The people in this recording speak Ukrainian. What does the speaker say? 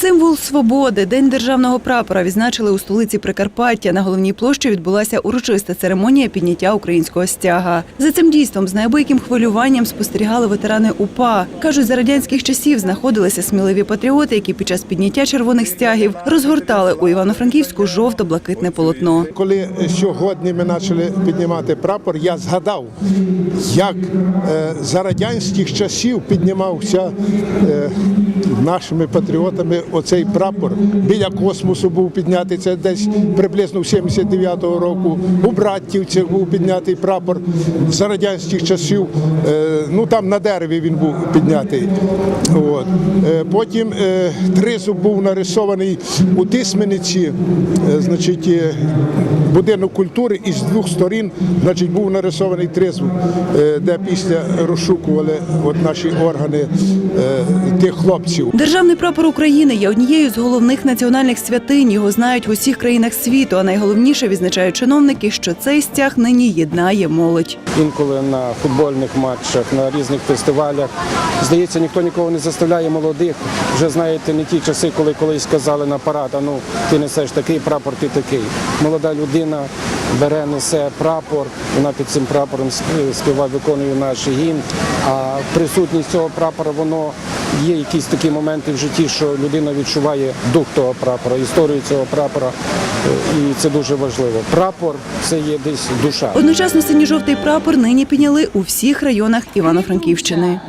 Символ свободи, день державного прапора відзначили у столиці Прикарпаття. На головній площі відбулася урочиста церемонія підняття українського стяга. За цим дійством з неабияким хвилюванням спостерігали ветерани УПА. кажуть, за радянських часів знаходилися сміливі патріоти, які під час підняття червоних стягів розгортали у Івано-Франківську жовто-блакитне полотно. Коли сьогодні ми почали піднімати прапор, я згадав, як е, за радянських часів піднімався е, нашими патріотами оцей прапор. Біля космосу був піднятий це десь приблизно в 79-го року. У Братівцях був піднятий прапор за радянських часів. Е, ну там на дереві він був піднятий. От. Е, потім е, тризуб був нарисований у Тисмениці, значить, будинок культури і з двох сторін значить, був нарисований тризуб, де після розшукували от наші органи тих хлопців. Державний прапор України є однією з головних національних святинь. Його знають в усіх країнах світу. А найголовніше відзначають чиновники, що цей стяг нині єднає молодь. інколи на футбольних матчах, на різних фестивалях. Здається, ніхто нікого не заставляє молодих. Вже знаєте, не ті часи, коли колись казали на парад, а ну ти несеш такий прапор, ти такий. Молода людина бере, несе прапор, вона під цим прапором співає, виконує наш гімн. А присутність цього прапора, воно є якісь такі моменти в житті, що людина відчуває дух того прапора, історію цього прапора. Е, І це дуже важливо. Прапор це є десь душа. Одночасно синьо-жовтий прапор нині підняли у всіх районах Івано-Франківщини.